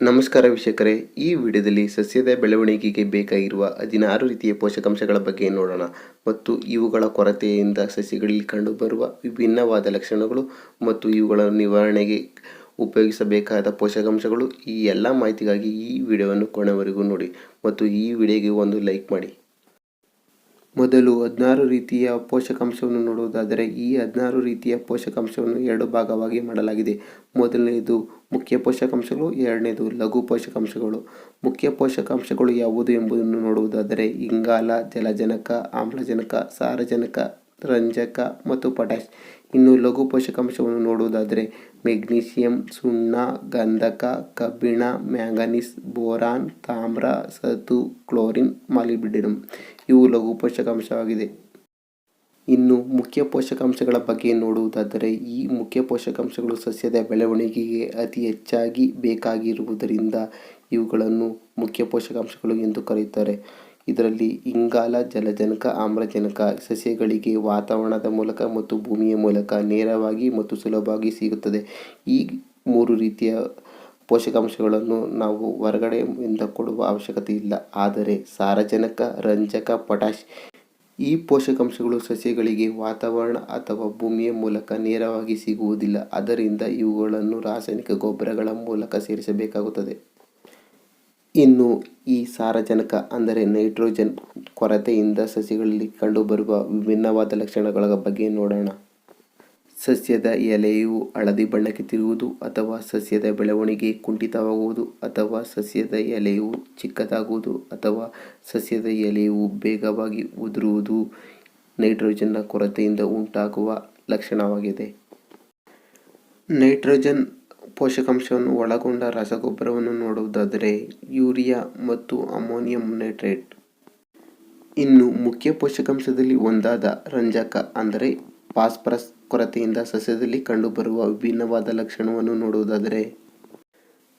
ನಮಸ್ಕಾರ ವೀಕ್ಷಕರೇ, ಈ ವಿಡಿಯೋದಲ್ಲಿ ಸಸ್ಯದ ಬೆಳವಣಿಗೆಗೆ ಬೇಕಾಗಿರುವ ಹದಿನಾರು ರೀತಿಯ ಪೋಷಕಾಂಶಗಳ ಬಗ್ಗೆ ನೋಡೋಣ. ಮತ್ತು ಇವುಗಳ ಕೊರತೆಯಿಂದ ಸಸ್ಯಗಳಲ್ಲಿ ಕಂಡುಬರುವ ವಿಭಿನ್ನವಾದ ಲಕ್ಷಣಗಳು ಮತ್ತು ಇವುಗಳ ನಿವಾರಣೆಗೆ ಉಪಯೋಗಿಸಬೇಕಾದ ಪೋಷಕಾಂಶಗಳು, ಈ ಎಲ್ಲ ಮಾಹಿತಿಗಾಗಿ ಈ ವಿಡಿಯೋವನ್ನು ಕೊನೆವರೆಗೂ ನೋಡಿ. ಮತ್ತು ಈ ವಿಡಿಯೋಗೆ ಒಂದು ಲೈಕ್ ಮಾಡಿ. ಮೊದಲು ಹದಿನಾರು ರೀತಿಯ ಪೋಷಕಾಂಶವನ್ನು ನೋಡುವುದಾದರೆ ಈ ಹದಿನಾರು ರೀತಿಯ ಪೋಷಕಾಂಶವನ್ನು ಎರಡು ಭಾಗವಾಗಿ ಮಾಡಲಾಗಿದೆ. ಮೊದಲನೆಯದು ಮುಖ್ಯ ಪೋಷಕಾಂಶಗಳು, ಎರಡನೇದು ಲಘು ಪೋಷಕಾಂಶಗಳು. ಮುಖ್ಯ ಪೋಷಕಾಂಶಗಳು ಯಾವುದು ಎಂಬುದನ್ನು ನೋಡುವುದಾದರೆ ಇಂಗಾಲ, ಜಲಜನಕ, ಆಮ್ಲಜನಕ, ಸಾರಜನಕ, ರಂಜಕ ಮತ್ತು ಪೊಟ್ಯಾಷ್. ಇನ್ನು ಲಘು ಪೋಷಕಾಂಶವನ್ನು ನೋಡುವುದಾದರೆ ಮೆಗ್ನೀಷಿಯಂ ಸುಣ್ಣ, ಗಂಧಕ, ಕಬ್ಬಿಣ, ಮ್ಯಾಂಗನೀಸ್, ಬೋರಾನ್, ತಾಮ್ರ, ಸತು, ಕ್ಲೋರಿನ್, ಮಾಲಿಬಿಡಿನಮ್. ಇವು ಲಘು ಪೋಷಕಾಂಶವಾಗಿದೆ. ಇನ್ನು ಮುಖ್ಯ ಪೋಷಕಾಂಶಗಳ ಬಗ್ಗೆ ನೋಡುವುದಾದರೆ ಈ ಮುಖ್ಯ ಪೋಷಕಾಂಶಗಳು ಸಸ್ಯದ ಬೆಳವಣಿಗೆಗೆ ಅತಿ ಹೆಚ್ಚಾಗಿ ಬೇಕಾಗಿರುವುದರಿಂದ ಇವುಗಳನ್ನು ಮುಖ್ಯ ಪೋಷಕಾಂಶಗಳು ಎಂದು ಕರೆಯುತ್ತಾರೆ. ಇದರಲ್ಲಿ ಇಂಗಾಲ, ಜಲಜನಕ, ಆಮ್ಲಜನಕ, ಸಸ್ಯಗಳಿಗೆ ವಾತಾವರಣದ ಮೂಲಕ ಮತ್ತು ಭೂಮಿಯ ಮೂಲಕ ನೇರವಾಗಿ ಮತ್ತು ಸುಲಭವಾಗಿ ಸಿಗುತ್ತದೆ. ಈ ಮೂರು ರೀತಿಯ ಪೋಷಕಾಂಶಗಳನ್ನು ನಾವು ಹೊರಗಡೆಯಿಂದ ಕೊಡುವ ಅವಶ್ಯಕತೆ ಇಲ್ಲ. ಆದರೆ ಸಾರಜನಕ, ರಂಜಕ ಪೊಟ್ಯಾಶ್ ಈ ಪೋಷಕಾಂಶಗಳು ಸಸ್ಯಗಳಿಗೆ ವಾತಾವರಣ ಅಥವಾ ಭೂಮಿಯ ಮೂಲಕ ನೇರವಾಗಿ ಸಿಗುವುದಿಲ್ಲ. ಅದರಿಂದ ಇವುಗಳನ್ನು ರಾಸಾಯನಿಕ ಗೊಬ್ಬರಗಳ ಮೂಲಕ ಸೇರಿಸಬೇಕಾಗುತ್ತದೆ. ಇನ್ನು ಈ ಸಾರಜನಕ ಅಂದರೆ ನೈಟ್ರೋಜನ್ ಕೊರತೆಯಿಂದ ಸಸ್ಯಗಳಲ್ಲಿ ಕಂಡುಬರುವ ವಿಭಿನ್ನವಾದ ಲಕ್ಷಣಗಳ ಬಗ್ಗೆ ನೋಡೋಣ. ಸಸ್ಯದ ಎಲೆಯು ಹಳದಿ ಬಣ್ಣಕ್ಕೆ ತಿರುವುದು ಅಥವಾ ಸಸ್ಯದ ಬೆಳವಣಿಗೆ ಕುಂಠಿತವಾಗುವುದು ಅಥವಾ ಸಸ್ಯದ ಎಲೆಯು ಚಿಕ್ಕದಾಗುವುದು ಅಥವಾ ಸಸ್ಯದ ಎಲೆಯು ಬೇಗವಾಗಿ ಉದುರುವುದು ನೈಟ್ರೋಜನ್ನ ಕೊರತೆಯಿಂದ ಉಂಟಾಗುವ ಲಕ್ಷಣವಾಗಿದೆ. ನೈಟ್ರೋಜನ್ ಪೋಷಕಾಂಶವನ್ನು ಒಳಗೊಂಡ ರಸಗೊಬ್ಬರವನ್ನು ನೋಡುವುದಾದರೆ ಯೂರಿಯಾ ಮತ್ತು ಅಮೋನಿಯಂ ನೈಟ್ರೇಟ್. ಇನ್ನು ಮುಖ್ಯ ಪೋಷಕಾಂಶದಲ್ಲಿ ಒಂದಾದ ರಂಜಕ ಅಂದರೆ ಫಾಸ್ಫರಸ್ ಕೊರತೆಯಿಂದ ಸಸ್ಯದಲ್ಲಿ ಕಂಡುಬರುವ ವಿಭಿನ್ನವಾದ ಲಕ್ಷಣವನ್ನು ನೋಡುವುದಾದರೆ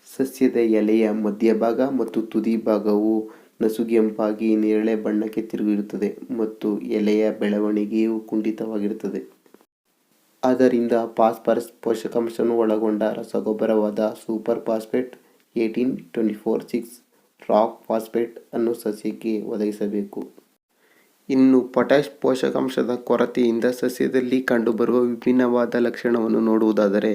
ಸಸ್ಯದ ಎಲೆಯ ಮಧ್ಯಭಾಗ ಮತ್ತು ತುದಿ ಭಾಗವು ನಸುಗೆಂಪಾಗಿ ನೇರಳೆ ಬಣ್ಣಕ್ಕೆ ತಿರುಗಿರುತ್ತದೆ ಮತ್ತು ಎಲೆಯ ಬೆಳವಣಿಗೆಯು ಕುಂಠಿತವಾಗಿರುತ್ತದೆ. ಆದ್ದರಿಂದ ಫಾಸ್ಫರಸ್ ಪೋಷಕಾಂಶವನ್ನು ಒಳಗೊಂಡ ರಸಗೊಬ್ಬರವಾದ super phosphate eighteen twenty four six rock phosphate ಅನ್ನು ಸಸ್ಯಕ್ಕೆ ಒದಗಿಸಬೇಕು. ಇನ್ನು ಪೊಟ್ಯಾಷ್ ಪೋಷಕಾಂಶದ ಕೊರತೆಯಿಂದ ಸಸ್ಯದಲ್ಲಿ ಕಂಡುಬರುವ ವಿಭಿನ್ನವಾದ ಲಕ್ಷಣವನ್ನು ನೋಡುವುದಾದರೆ,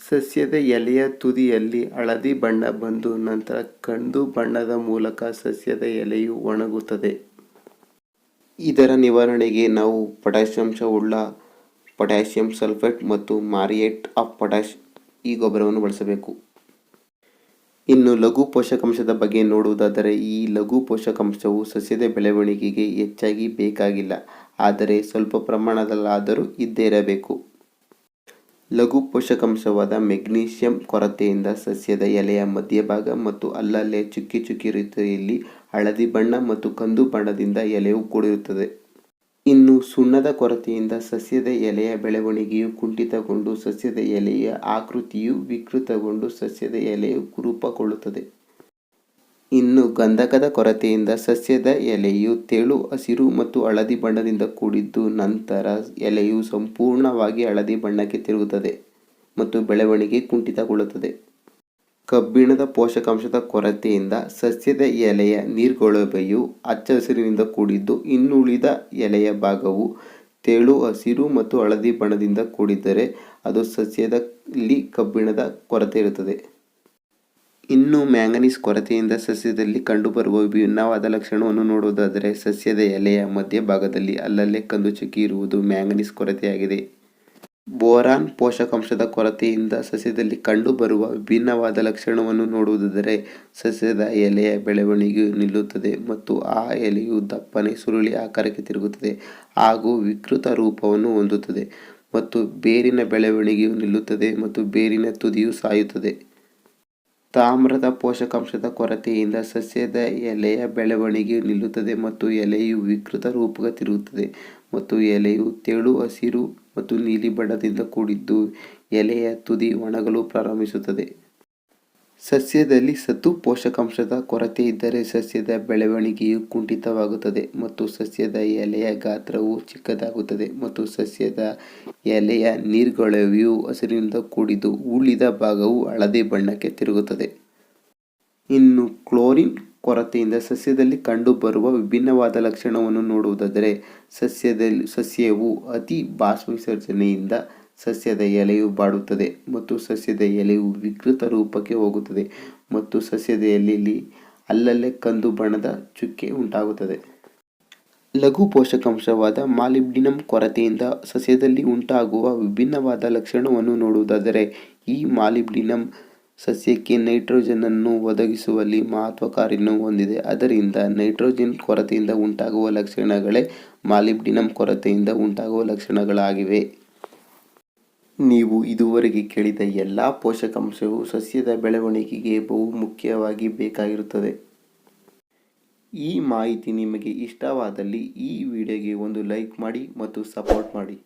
ಸಸ್ಯದ ಎಲೆಯ ತುದಿಯಲ್ಲಿ ಹಳದಿ ಬಣ್ಣ ಬಂದು ನಂತರ ಕಂದು ಬಣ್ಣದ ಮೂಲಕ ಸಸ್ಯದ ಎಲೆಯು ಒಣಗುತ್ತದೆ. ಇದರ ನಿವಾರಣೆಗೆ ನಾವು ಪೊಟ್ಯಾಷಿಯಂಶವುಳ್ಳ ಪೊಟ್ಯಾಷಿಯಂ ಸಲ್ಫೇಟ್ ಮತ್ತು ಮಾರಿಯೇಟ್ ಆಫ್ ಪೊಟ್ಯಾಷ್ ಈ ಗೊಬ್ಬರವನ್ನು ಬಳಸಬೇಕು. ಇನ್ನು ಲಘು ಪೋಷಕಾಂಶದ ಬಗ್ಗೆ ನೋಡುವುದಾದರೆ ಈ ಲಘು ಪೋಷಕಾಂಶವು ಸಸ್ಯದ ಬೆಳವಣಿಗೆಗೆ ಹೆಚ್ಚಾಗಿ ಬೇಕಾಗಿಲ್ಲ, ಆದರೆ ಸ್ವಲ್ಪ ಪ್ರಮಾಣದಲ್ಲಾದರೂ ಇದ್ದೇ ಇರಬೇಕು. ಲಘು ಪೋಷಕಾಂಶವಾದ ಮೆಗ್ನೀಷಿಯಂ ಕೊರತೆಯಿಂದ ಸಸ್ಯದ ಎಲೆಯ ಮಧ್ಯಭಾಗ ಮತ್ತು ಅಲ್ಲಲ್ಲೇ ಚುಕ್ಕಿ ಚುಕ್ಕಿ ರೀತಿಯಲ್ಲಿ ಹಳದಿ ಬಣ್ಣ ಮತ್ತು ಕಂದು ಬಣ್ಣದಿಂದ ಎಲೆಯು ಕೂಡಿರುತ್ತದೆ. ಇನ್ನು ಸುಣ್ಣದ ಕೊರತೆಯಿಂದ ಸಸ್ಯದ ಎಲೆಯ ಬೆಳವಣಿಗೆಯು ಕುಂಠಿತಗೊಂಡು ಸಸ್ಯದ ಎಲೆಯ ಆಕೃತಿಯು ವಿಕೃತಗೊಂಡು ಸಸ್ಯದ ಎಲೆಯು ಕುರೂಪಗೊಳ್ಳುತ್ತದೆ. ಇನ್ನು ಗಂಧಕದ ಕೊರತೆಯಿಂದ ಸಸ್ಯದ ಎಲೆಯು ತೆಳು, ಹಸಿರು ಮತ್ತು ಹಳದಿ ಬಣ್ಣದಿಂದ ಕೂಡಿದ್ದು ನಂತರ ಎಲೆಯು ಸಂಪೂರ್ಣವಾಗಿ ಹಳದಿ ಬಣ್ಣಕ್ಕೆ ತಿರುಗುತ್ತದೆ ಮತ್ತು ಬೆಳವಣಿಗೆ ಕುಂಠಿತಗೊಳ್ಳುತ್ತದೆ. ಕಬ್ಬಿಣದ ಪೋಷಕಾಂಶದ ಕೊರತೆಯಿಂದ ಸಸ್ಯದ ಎಲೆಯ ನೀರ್ಗೊಳವೆಯು ಹಚ್ಚ ಹಸಿರಿನಿಂದ ಕೂಡಿದ್ದು, ಇನ್ನುಳಿದ ಎಲೆಯ ಭಾಗವು ತೆಳು, ಹಸಿರು ಮತ್ತು ಹಳದಿ ಬಣ್ಣದಿಂದ ಕೂಡಿದ್ದರೆ ಅದು ಸಸ್ಯದಲ್ಲಿ ಕಬ್ಬಿಣದ ಕೊರತೆ ಇರುತ್ತದೆ ಇನ್ನು ಮ್ಯಾಂಗನೀಸ್ ಕೊರತೆಯಿಂದ ಸಸ್ಯದಲ್ಲಿ ಕಂಡುಬರುವ ವಿಭಿನ್ನವಾದ ಲಕ್ಷಣವನ್ನು ನೋಡುವುದಾದರೆ, ಸಸ್ಯದ ಎಲೆಯ ಮಧ್ಯಭಾಗದಲ್ಲಿ ಅಲ್ಲಲ್ಲೇ ಕಂದು ಚುಕ್ಕಿ ಇರುವುದು ಮ್ಯಾಂಗನೀಸ್ ಕೊರತೆಯಾಗಿದೆ. ಬೋರಾನ್ ಪೋಷಕಾಂಶದ ಕೊರತೆಯಿಂದ ಸಸ್ಯದಲ್ಲಿ ಕಂಡುಬರುವ ವಿಭಿನ್ನವಾದ ಲಕ್ಷಣವನ್ನು ನೋಡುವುದಾದರೆ ಸಸ್ಯದ ಎಲೆಯ ಬೆಳವಣಿಗೆಯು ನಿಲ್ಲುತ್ತದೆ ಮತ್ತು ಆ ಎಲೆಯು ದಪ್ಪನೆ, ಸುರುಳಿ ಆಕಾರಕ್ಕೆ ತಿರುಗುತ್ತದೆ ಹಾಗೂ ವಿಕೃತ ರೂಪವನ್ನು ಹೊಂದುತ್ತದೆ ಮತ್ತು ಬೇರಿನ ಬೆಳವಣಿಗೆಯು ನಿಲ್ಲುತ್ತದೆ ಮತ್ತು ಬೇರಿನ ತುದಿಯು ಸಾಯುತ್ತದೆ. ತಾಮ್ರದ ಪೋಷಕಾಂಶದ ಕೊರತೆಯಿಂದ ಸಸ್ಯದ ಎಲೆಯ ಬೆಳವಣಿಗೆಯು ನಿಲ್ಲುತ್ತದೆ ಮತ್ತು ಎಲೆಯು ವಿಕೃತ ರೂಪಕ್ಕೆ ತಿರುಗುತ್ತದೆ ಮತ್ತು ಎಲೆಯು ತೆಳು ಹಸಿರು ಮತ್ತು ನೀಲಿ ಬಣ್ಣದಿಂದ ಕೂಡಿದ್ದು, ಎಲೆಯ ತುದಿ ಒಣಗಲು ಪ್ರಾರಂಭಿಸುತ್ತದೆ. ಸಸ್ಯದಲ್ಲಿ ಸತು ಪೋಷಕಾಂಶದ ಕೊರತೆ ಇದ್ದರೆ ಸಸ್ಯದ ಬೆಳವಣಿಗೆಯು ಕುಂಠಿತವಾಗುತ್ತದೆ ಮತ್ತು ಸಸ್ಯದ ಎಲೆಯ ಗಾತ್ರವು ಚಿಕ್ಕದಾಗುತ್ತದೆ ಮತ್ತು ಸಸ್ಯದ ಎಲೆಯ ನೀರ್ಗೊಳವೆಯು ಹಸಿರಿನಿಂದ ಕೂಡಿದ್ದು, ಉಳಿದ ಭಾಗವು ಹಳದಿ ಬಣ್ಣಕ್ಕೆ ತಿರುಗುತ್ತದೆ. ಇನ್ನು ಕ್ಲೋರಿನ್ ಕೊರತೆಯಿಂದ ಸಸ್ಯದಲ್ಲಿ ಕಂಡುಬರುವ ವಿಭಿನ್ನವಾದ ಲಕ್ಷಣವನ್ನು ನೋಡುವುದಾದರೆ ಸಸ್ಯದಲ್ಲಿ ಸಸ್ಯವು ಅತಿ ಬಾಷ್ಪವಿಸರ್ಜನೆಯಿಂದ ಸಸ್ಯದ ಎಲೆಯು ಬಾಡುತ್ತದೆ ಮತ್ತು ಸಸ್ಯದ ಎಲೆಯು ವಿಕೃತ ರೂಪಕ್ಕೆ ಹೋಗುತ್ತದೆ ಮತ್ತು ಸಸ್ಯದ ಎಲೆಯಲ್ಲಿ ಅಲ್ಲಲ್ಲೇ ಕಂದು ಬಣ್ಣದ ಚುಕ್ಕೆ ಉಂಟಾಗುತ್ತದೆ. ಲಘು ಪೋಷಕಾಂಶವಾದ ಮಾಲಿಬ್ಡಿನಮ್ ಕೊರತೆಯಿಂದ ಸಸ್ಯದಲ್ಲಿ ಉಂಟಾಗುವ ವಿಭಿನ್ನವಾದ ಲಕ್ಷಣವನ್ನು ನೋಡುವುದಾದರೆ ಈ ಮಾಲಿಬ್ಡಿನಮ್ ಸಸ್ಯಕ್ಕೆ ನೈಟ್ರೋಜನನ್ನು ಒದಗಿಸುವಲ್ಲಿ ಮಹತ್ವ ಕಾರ್ಯವನ್ನು ಹೊಂದಿದೆ. ಅದರಿಂದ ನೈಟ್ರೋಜನ್ ಕೊರತೆಯಿಂದ ಉಂಟಾಗುವ ಲಕ್ಷಣಗಳೇ ಮಾಲಿಬ್ಡಿನಮ್ ಕೊರತೆಯಿಂದ ಉಂಟಾಗುವ ಲಕ್ಷಣಗಳಾಗಿವೆ. ನೀವು ಇದುವರೆಗೆ ಕೇಳಿದ ಎಲ್ಲ ಪೋಷಕಾಂಶವು ಸಸ್ಯದ ಬೆಳವಣಿಗೆಗೆ ಬಹು ಮುಖ್ಯವಾಗಿ ಬೇಕಾಗಿರುತ್ತದೆ. ಈ ಮಾಹಿತಿ ನಿಮಗೆ ಇಷ್ಟವಾದಲ್ಲಿ ಈ ವಿಡಿಯೋಗೆ ಒಂದು ಲೈಕ್ ಮಾಡಿ ಮತ್ತು ಸಪೋರ್ಟ್ ಮಾಡಿ.